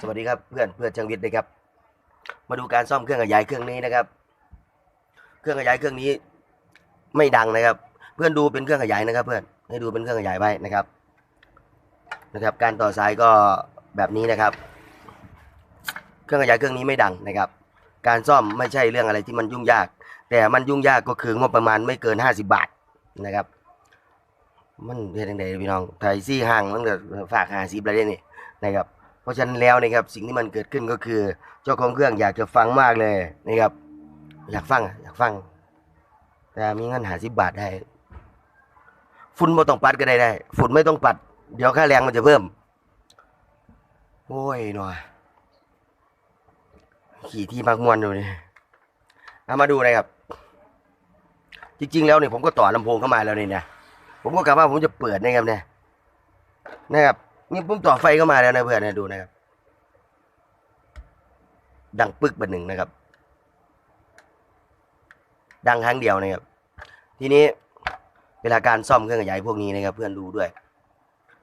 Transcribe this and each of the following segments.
สวัสดีครับเพื่อนเพื่อนจังวิทย์นะครับ มาดูการซ่อมเครื่องขยายเครื่องนี้นะครับ เครื่องขยายเครื่องนี้ไม่ดังนะครับ เพื่อนดูเป็นเครื่องขยายนะครับ เพื่อนให้ดูเป็นเครื่องขยายไว้นะครับ นะครับ การต่อสายก็แบบนี้นะครับ เครื่องขยายเครื่องนี้ไม่ดังนะครับ การซ่อมไม่ใช่เรื่องอะไรที่มันยุ่งยาก แต่มันยุ่งยากก็คืองบประมาณไม่เกินห้าสิบาทนะครับ มันเรียนยังไงพี่น้องไทยซี่ห่างมันก็ฝากหาสิบอะไรนี่นะครับ เพราะฉะนั้นแล้วนะครับสิ่งที่มันเกิดขึ้นก็คือ เจ้าของเครื่องอยากจะฟังมากเลยนะครับ อยากฟังอยากฟัง แต่มีเงินหาสิบบาทได้ ฝุ่นไม่ต้องปัดก็ได้ได้ฝุ่นไม่ต้องปัด เดี๋ยวค่าแรงมันจะเพิ่ม โอ้ยหน่อยขี่ที่มักมวนดูนี่เอามาดูนะครับ จริง ๆ แล้วเนี่ยผมก็ต่อลำโพงเข้ามาแล้วนี่นะผมก็กะว่าผมจะเปิดนะครับเนี่ยนะครับ นี่ผมต่อไฟเข้ามาแล้วนะเพื่อนนะดูนะครับ ดังปึกบันหนึ่งนะครับ ดังครั้งเดียวนะครับ ทีนี้เวลาการซ่อมเครื่องขยายพวกนี้นะครับ เพื่อนดูด้วย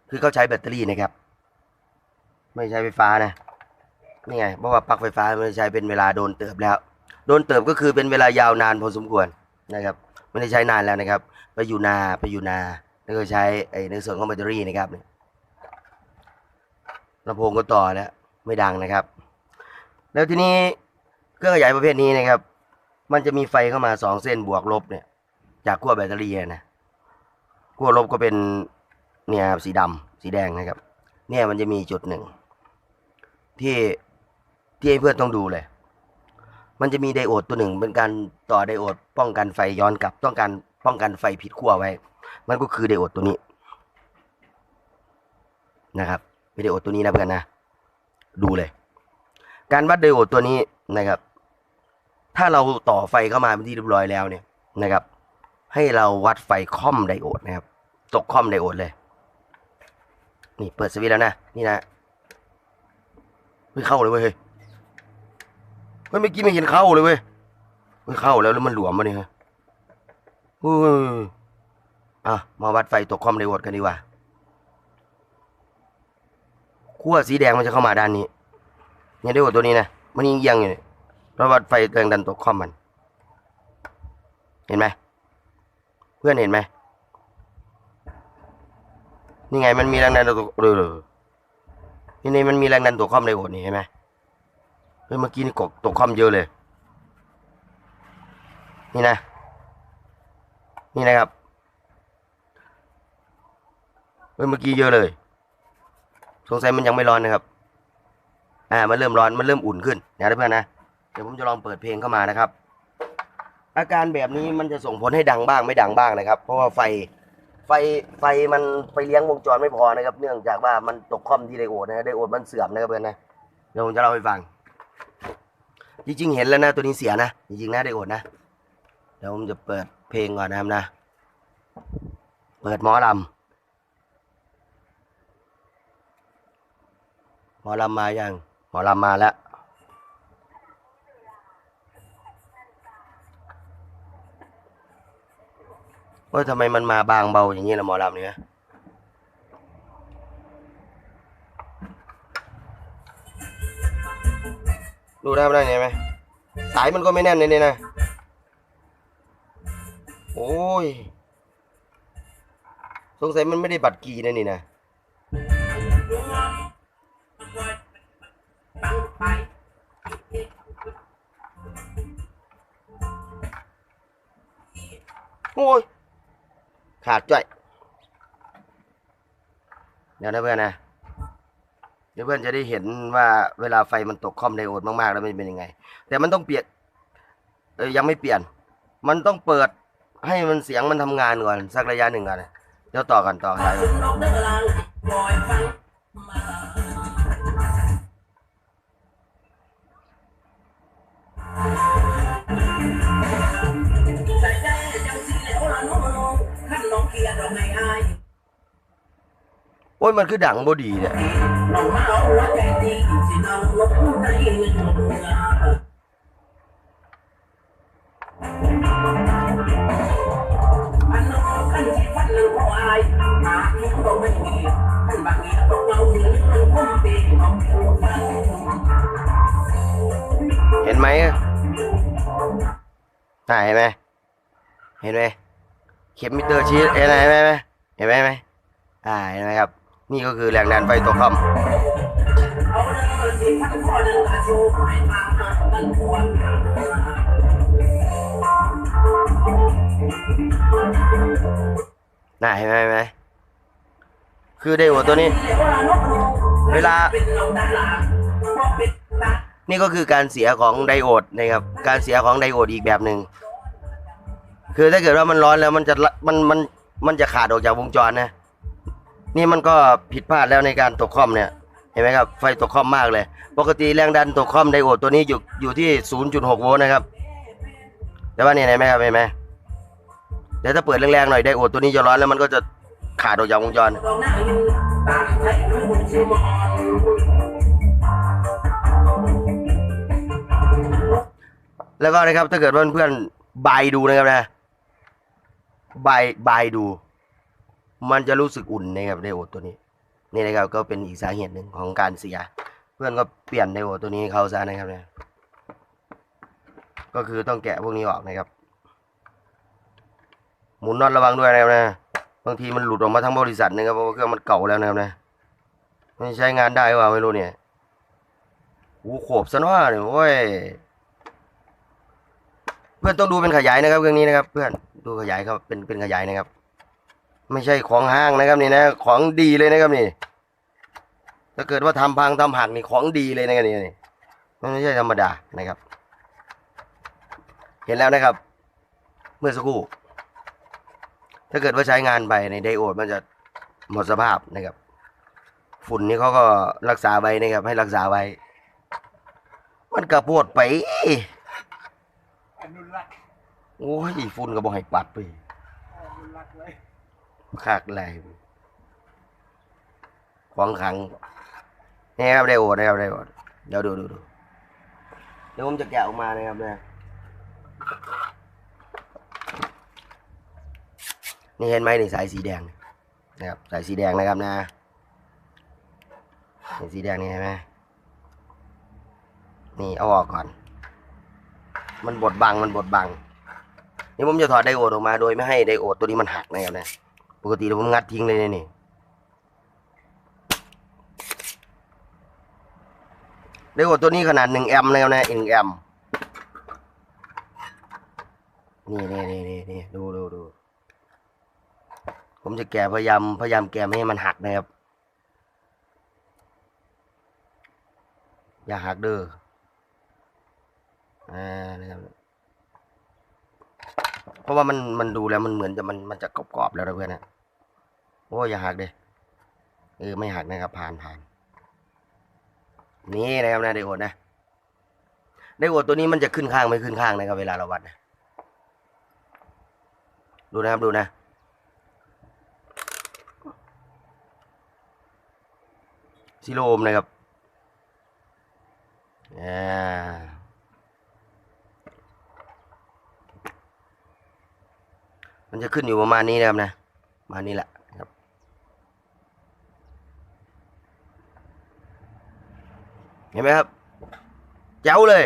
คือเขาใช้แบตเตอรี่นะครับ ไม่ใช้ไฟฟ้านะนี่ไงเพราะว่าปลั๊กไฟฟ้ามันใช้เป็นเวลาโดนเติบแล้ว โดนเติบก็คือเป็นเวลายาวนานพอสมควรนะครับไม่ได้ใช้นานแล้วนะครับ ไปอยู่นาไปอยู่นาแล้วก็ใช้ไอ้ในส่วนของแบตเตอรี่นะครับเนี่ย ลำโพงก็ต่อแล้วไม่ดังนะครับ แล้วทีนี้เครื่องขยายประเภทนี้นะครับ มันจะมีไฟเข้ามาสองเส้นบวกลบเนี่ย จากขั้วแบตเตอรี่นะขั้วลบก็เป็นเนี่ยครับสีดำสีแดงนะครับ เนี่ยมันจะมีจุดหนึ่งที่ที่เพื่อนต้องดูเลย มันจะมีไดโอดตัวหนึ่งเป็นการต่อไดโอดป้องกันไฟย้อนกลับ ต้องการป้องกันไฟผิดขั้วไว้ มันก็คือไดโอดตัวนี้นะครับ เป็นไดโอตัวนี้นะเพื่อนนะ ดูเลย การวัดไดโอตัวนี้นะครับ ถ้าเราต่อไฟเข้ามาเป็นที่เรียบร้อยแล้วเนี่ยนะครับ ให้เราวัดไฟคอมไดโอดนะครับ ตกคอมไดโอดเลย นี่เปิดสวิตช์แล้วนะ นี่นะไม่เข้าเลยเว้ยเฮ้ยเมื่อกี้ไม่เห็นเข้าเลยเว้ยไม่เข้าแล้วแล้วมันหลวมมาเนี่ยเฮ้ยอะมาวัดไฟตกคอมไดโอดกันดีกว่า ขั้วสีแดงมันจะเข้ามาด้านนี้เนี่ยไดโอดตัวนี้นะมันยิงเอียงอยู่เนี่ยเราะวัดไฟแรงดันตกค่อมมัน เห็นไหมเพื่อนเห็นไหมนี่ไงมันมีแรงดันตัวเออนี่นี่มันมีแรงดันตัวคอมไดโอดนี่เห็นไหมเฮ้ยเมื่อกี้นี่กดตัวคอมเยอะเลย นี่นะ นี่นะครับเฮ้ยเมื่อกี้เยอะเลย สงสัยมันยังไม่ร้อนนะครับ อ่า มันเริ่มร้อน มันเริ่มอุ่นขึ้นนะเพื่อนนะ เดี๋ยวผมจะลองเปิดเพลงเข้ามานะครับ อาการแบบนี้มันจะส่งผลให้ดังบ้างไม่ดังบ้างนะครับ เพราะว่าไฟ ไฟ ไฟมันไปเลี้ยงวงจรไม่พอนะครับ เนื่องจากว่ามันตกคอมที่ไดโอดนะไดโอดมันเสื่อมนะครับเพื่อนนะ เดี๋ยวผมจะเล่าให้ฟัง จริงๆเห็นแล้วนะตัวนี้เสียนะ จริงๆนะไดโอดนะ เดี๋ยวผมจะเปิดเพลงก่อนนะครับนะ เปิดหมอลำ มอลำมายังหมอลำมาแล้ว ว่าทำไมมันมาบางเบาอย่างนี้ละหมอลำเนี่ยดูได้ไหมได้ไหมสายมันก็ไม่แน่นเลยนี่ยนะ โอ้ย สงสัยมันไม่ได้บัตรกีนะนี่นะ โอ้ยขาดจ้อยเดี๋ยวนะเพื่อนนะเดี๋ยวเพื่อนจะได้เห็นว่าเวลาไฟมันตกคอมไดโอดมากๆแล้วมันเป็นยังไง แต่มันต้องเปลี่ยนเออยังไม่เปลี่ยน มันต้องเปิดให้มันเสียงมันทำงานก่อนสักระยะหนึ่งก่อนเดี๋ยวต่อกันต่อ โอ้ยมันคือดังบดีเนี่ยเเห็นไหมอะเห็นไหมเห็นไหม เข็มมิเตอร์ชีสเห็นไหมเห็นไหมเห็นไหมเห็นไหมอ่าเห็นไหมครับ นี่ก็คือแรงดันไฟตกคอมเอาเดินสิทั้งพ่อเดินตาชูหมายมาตั้งควรน่าเห็นไหมเห็นไหมคือไดโอดตัวนี้ เวลาเป็นเราด้านหลังว่าเป็นตานี่ก็คือการเสียของไดโอดนะครับ การเสียของไดโอดอีกแบบหนึ่ง คือถ้าเกิดว่ามันร้อนแล้วมันจะมันมันมันจะขาดออกจากวงจรนะ นี่มันก็ผิดพลาดแล้วในการตกคอมเนี่ย เห็นไหมครับ ไฟตกคอมมากเลย ปกติแรงดันตกคอมไดโอดตัวนี้อยู่อยู่ที่ 0.6 โวลต์นะครับ แต่ว่าเนี่ยเห็นไหมครับเห็นไหมเดี๋ยวถ้าเปิดแรงๆหน่อยไดโอดตัวนี้จะร้อนแล้วมันก็จะขาดออกจากวงจรแล้วก็นะครับถ้าเกิดว่าเพื่อนๆบายดูนะครับนะ บายบายดู มันจะรู้สึกอุ่นนะครับไดโอดตัวนี้ นี่นะครับก็เป็นอีกสาเหตุหนึ่งของการเสีย เพื่อนก็เปลี่ยนไดโอดตัวนี้ให้เขาซะนะครับเนะก็คือต้องแกะพวกนี้ออกนะครับ หมุนน็อตระวังด้วยนะครับนะบางทีมันหลุดออกมาทั้งบริษัทนะครับเพราะเครื่องมันเก่าแล้วนะครับนะไม่ใช้งานได้หรือเปล่าไม่รู้เนี่ยหูโขบซะหน่อยเนี่ยโอ้ยเพื่อนต้องดูเป็นขยายนะครับเครื่องนี้นะครับเพื่อน ดูขยายครับเป็นเป็นขยายนะครับ ไม่ใช่ของห้างนะครับนี่นะ ของดีเลยนะครับนี่ ถ้าเกิดว่าทำพังทำหักนี่ของดีเลยนะครับนี่นี่มันไม่ใช่ธรรมดานะครับ เห็นแล้วนะครับ เมื่อสักครู่ ถ้าเกิดว่าใช้งานไปในไดโอดมันจะหมดสภาพนะครับ ฝุ่นนี่เขาก็รักษาไว้นะครับ ให้รักษาไว้ มันกระโปดไป โอ้ยฝุ่นก็บอกให้ปัดไปอนุรักษ์เลยคากแรงของขังนี่ครับได้โอดนะครับได้โอดเดี๋ยวดูดูดูเดี๋ยวผมจะแกะออกมานะครับเนี่ยนี่เห็นไหมนี่สายสีแดงนะครับสายสีแดงนะครับนะสายสีแดงนี่เห็นไหมนี่เอาออกก่อน มันบดบังมันบดบัง นี่ผมจะถอดไดโอดออกมาโดยไม่ให้ไดโอดตัวนี้มันหักนะครับนะปกติเราผมงัดทิ้งเลยนนี่ไดโอดตัวนี้ขนาดหนึ่งแอมป์นะครับนะหนึ่งแอมป์นี่นี่นี่นี่นี่ดูดูดูผมจะแกะพยายามพยายามแกะไม่ให้มันหักนะครับอย่าหักเด้ออ่านะครับ เพราะว่ามันมันดูแล้วมันเหมือนจะมันมันจะกรอบๆแล้วนะเพื่อนนะโอ้ยอย่าหักเด้เออไม่หักนะครับผ่านผ่านนี่นะครับนะไดโอดนะไดโอดตัวนี้มันจะขึ้นข้างไม่ขึ้นข้างนะครับเวลาเราวัดนะดูนะครับดูนะซิโลโอมนะครับอ่า มันจะขึ้นอยู่ประมาณนี้นะครับนะประมาณนี้แหละครับ เห็นไหมครับแจ๋วเลย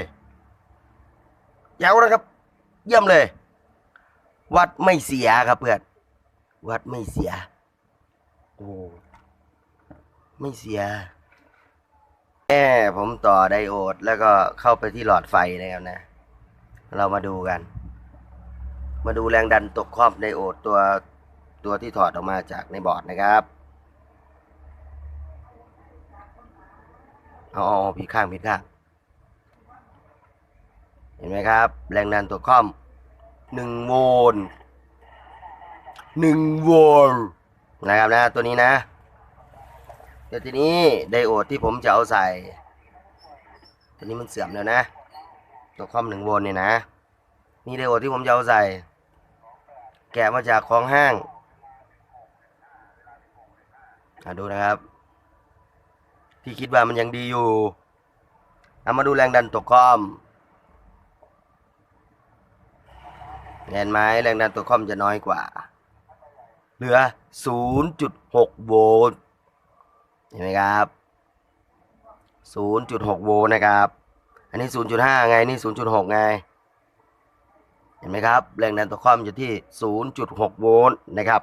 แจ๋วนะครับ เยี่ยมเลย วัดไม่เสียครับเพื่อนวัดไม่เสียโอ้ไม่เสียแม่ผมต่อไดโอดแล้วก็เข้าไปที่หลอดไฟนะครับนะ เรามาดูกัน มาดูแรงดันตกครอบไดโอดตัวตัวที่ถอดออกมาจากในบอร์ดนะครับเอาเอาผิดข้างผิดข้างเห็นไหมครับ แรงดันตัวคอบหนึ่งโวลต์หนึ่งโวลต์นะครับนะตัวนี้นะเดี๋ยวทีนี้ไดโอดที่ผมจะเอาใส่ ตัวนี้มันเสื่อมแล้วนะ ตัวคอมหนึ่งโวลต์เนี่ยนะนี่ไดโอดที่ผมจะเอาใส่ แกะมาจากของห้างดูนะครับที่คิดว่ามันยังดีอยู่เอามาดูแรงดันตกคอมเห็นไหมแรงดันตัวคอมจะน้อยกว่า เหลือ 0.6 โวลต์เห็นไหมครับ 0.6 โวลต์นะครับ อันนี้ 0.5 ไง นี่ 0.6 ไง เห็นไหมครับ แรงดันตัวคอมอยู่ที่ 0.6 โวลต์นะครับ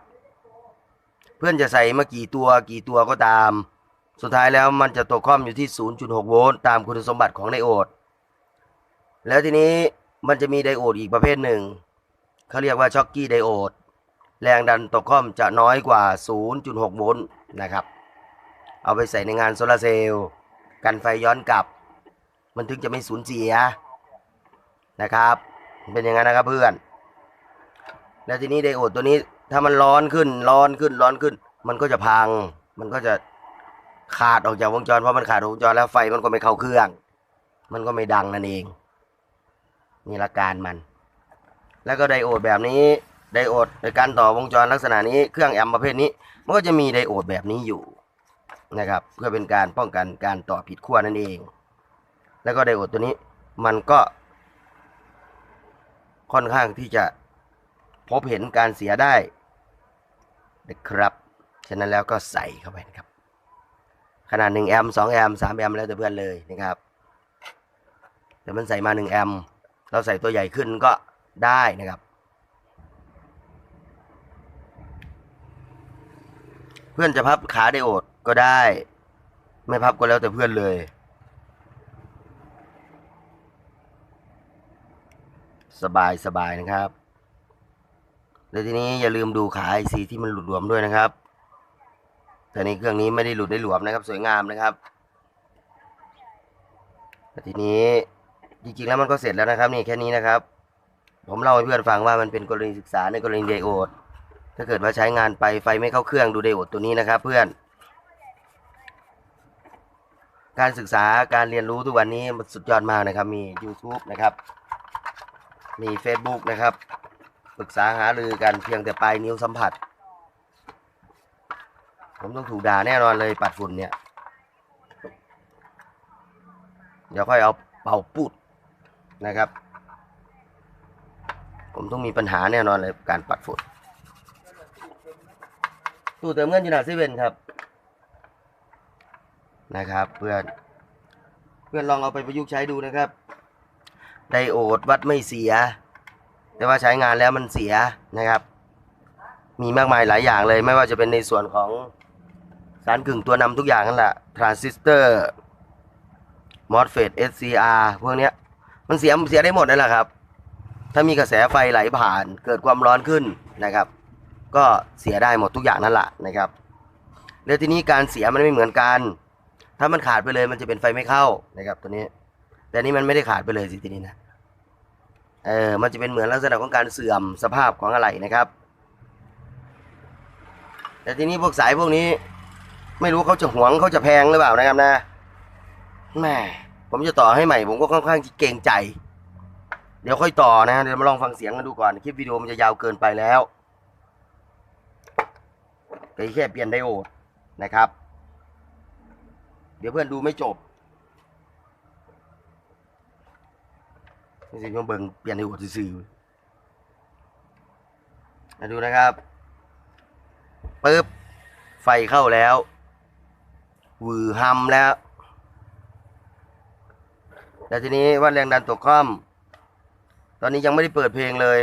เพื่อนจะใส่มากี่ตัวกี่ตัวก็ตาม สุดท้ายแล้วมันจะตัวคอมอยู่ที่ 0.6 โวลต์ตามคุณสมบัติของไดโอด แล้วทีนี้มันจะมีไดโอดอีกประเภทหนึ่ง เขาเรียกว่าช็อกกี้ไดโอด แรงดันตกคอมจะน้อยกว่า 0.6 โวลต์นะครับ เอาไปใส่ในงานโซลาร์เซลล์กันไฟย้อนกลับ มันถึงจะไม่สูญเสียนะครับ เป็นอย่างนั้นนะครับเพื่อน แล้วทีนี้ไดโอดตัวนี้ ถ้ามันร้อนขึ้น ร้อนขึ้น ร้อนขึ้น มันก็จะพัง มันก็จะขาดออกจากวงจรเพราะมันขาดวงจรแล้วไฟมันก็ไม่เข้าเครื่อง มันก็ไม่ดังนั่นเองนี่ละการมัน แล้วก็ไดโอดแบบนี้ไดโอดในการต่อวงจรลักษณะนี้เครื่องแอมป์ประเภทนี้มันก็จะมีไดโอดแบบนี้อยู่นะครับ เพื่อเป็นการป้องกันการต่อผิดขั้วนั่นเอง แล้วก็ไดโอดตัวนี้มันก็ ค่อนข้างที่จะพบเห็นการเสียได้นะครับ ฉะนั้นแล้วก็ใส่เข้าไปนะครับ ขนาด1แอมป์2แอมป์3แอมป์แล้วแต่เพื่อนเลยนะครับ แต่มันใส่มา1แอมป์เราใส่ตัวใหญ่ขึ้นก็ได้นะครับ เพื่อนจะพับขาไดโอดก็ได้ ไม่พับก็แล้วแต่เพื่อนเลย สบายสบายนะครับ แล้วทีนี้อย่าลืมดูขาไอซีที่มันหลุดหลวมด้วยนะครับแต่ในเครื่องนี้ไม่ได้หลุดได้หลวมนะครับ สวยงามนะครับแต่ทีนี้จริงๆแล้วมันก็เสร็จแล้วนะครับนี่แค่นี้นะครับ ผมเล่าให้เพื่อนฟังว่ามันเป็นกรณีศึกษาในกรณีไดโอด ถ้าเกิดว่าใช้งานไปไฟไม่เข้าเครื่องดูไดโอดตัวนี้นะครับ เพื่อน การศึกษาการเรียนรู้ทุกวันนี้มันสุดยอดมากนะครับ มี YouTube นะครับ มี Facebook นะครับ ปรึกษาหารือกันเพียงแต่ปลายนิ้วสัมผัส ผมต้องถูกด่าแน่นอนเลยปัดฝุ่นเนี่ย เดี๋ยวค่อยเอาเป่าปุดนะครับ ผมต้องมีปัญหาแน่นอนเลยการปัดฝุ่นตู้เติมเงินอยู่หน้าเซเว่นครับ นะครับ เพื่อน เพื่อนลองเอาไปประยุกต์ใช้ดูนะครับ ไดโอดวัดไม่เสีย แต่ว่าใช้งานแล้วมันเสียนะครับ มีมากมายหลายอย่างเลยไม่ว่าจะเป็นในส่วนของสารกึ่งตัวนำทุกอย่างนั่นแหละทรานซิสเตอร์มอสเฟต SCR พวกเนี้ยมันเสียมันเสียได้หมดนั่นแหละครับ ถ้ามีกระแสไฟไหลผ่านเกิดความร้อนขึ้นนะครับ ก็เสียได้หมดทุกอย่างนั่นแหละนะครับแล้วทีนี้การเสียมันไม่เหมือนกัน ถ้ามันขาดไปเลยมันจะเป็นไฟไม่เข้านะครับตัวนี้ แต่นี่มันไม่ได้ขาดไปเลยสิทีนี้นะ เออ มันจะเป็นเหมือนลักษณะของการเสื่อมสภาพของอะไรนะครับ แต่ทีนี้พวกสายพวกนี้ ไม่รู้เขาจะหวงเขาจะแพงหรือเปล่านะครับนะแม่ผมจะต่อให้ใหม่ ผมก็ค่อนข้างเกรงใจ เดี๋ยวค่อยต่อนะเดี๋ยวมาลองฟังเสียงกันดูก่อน คลิปวิดีโอมันจะยาวเกินไปแล้วแต่แค่เปลี่ยนไดโอดนะครับ เดี๋ยวเพื่อนดูไม่จบ นี่สิเพิ่งเบิ่งเปลี่ยนไดโอดซื่อๆมาดูนะครับปึ๊บไฟเข้าแล้วหวือหำแล้วแล้วทีนี้วัดแรงดันตกคล่อม ตอนนี้ยังไม่ได้เปิดเพลงเลย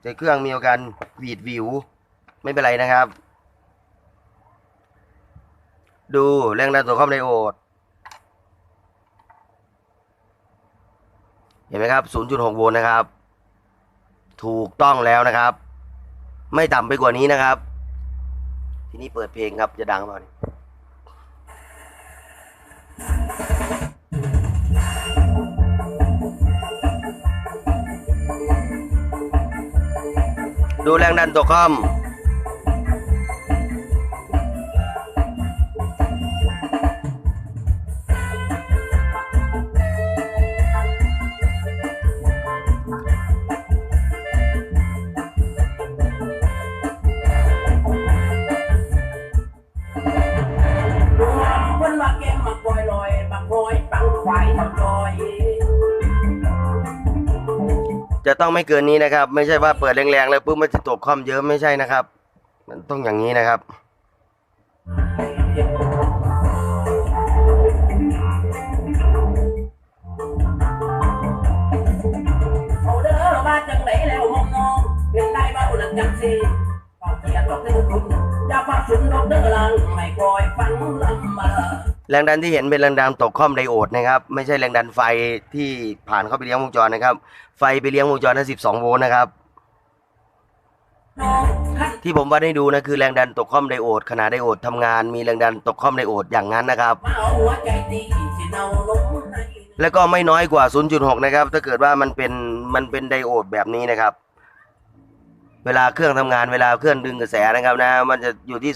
แต่เครื่องมีอาการหวีดวิว ไม่เป็นไรนะครับ ดูแรงดันตกคล่อมไดโอด เห็นไหมครับ 0.6 โวลต์นะครับ ถูกต้องแล้วนะครับ ไม่ต่ำไปกว่านี้นะครับ ทีนี้เปิดเพลงครับ จะดังเปล่านี่ดูแรงดันตัวคอม ต้องไม่เกินนี้นะครับ ไม่ใช่ว่าเปิดแรงๆแล้วปุ๊บมันจะตกคอมเยอะไม่ใช่นะครับ มันต้องอย่างนี้นะครับจังไหนแล้วยังสิเป่าเทียดอกเตอร์คุณอย่าพาสุนดอกเตอร์ลังไม่ปล่อยฟังลำมาแรงดันที่เห็นเป็นแรงดันตกคอมไดโอดนะครับ ไม่ใช่แรงดันไฟที่ผ่านเข้าไปเลี้ยงวงจรนะครับ ไฟไปเลี้ยงวงจรนั้น12 โวลต์นะครับ ที่ผมวัดให้ดูนะคือแรงดันตกคอมไดโอดขนาดไดโอดทำงานมีแรงดันตกคอมไดโอดอย่างนั้นนะครับ แล้วก็ไม่น้อยกว่า 0.6 นะครับ ถ้าเกิดว่ามันเป็นมันเป็นไดโอดแบบนี้นะครับ เวลาเครื่องทำงานเวลาเครื่องดึงกระแสนะครับนะ มันจะอยู่ที่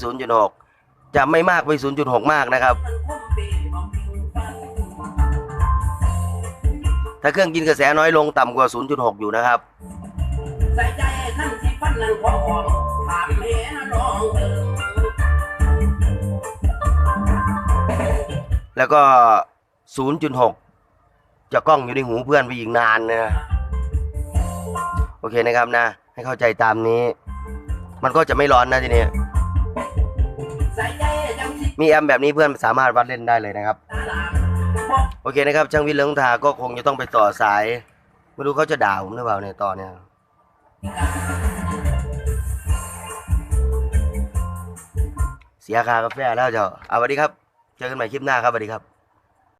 0.6 จะไม่มากไป 0.6 มากนะครับมันคงปีบ่ ถ้าเครื่องกินกระแสน้อยลงต่ำกว่า 0.6 อยู่นะครับ ใส่ใจขั้นที่ฟันนั้นขอของถามเห็นน้องเดิมแล้วก็ 0.6 จะกล้องอยู่ในหูเพื่อนไปอีกนานนะโอเคนะครับนะ ให้เข้าใจตามนี้ มันก็จะไม่ร้อนนะทีนี้ใส่ใจจังสิมีแอมป์แบบนี้เพื่อนสามารถวัดเล่นได้เลยนะครับตาลามบอก โอเคนะครับช่างวิทย์เลืองทาก็คงจะต้องไปต่อสาย ไม่รู้เขาจะด่าผมหรือเปล่าเนี่ยต่อเนี่ยเสียคากาแฟแล้วเจ้าเอาสวัสดีครับ เจอกันใหม่คลิปหน้าครับสวัสดีครับ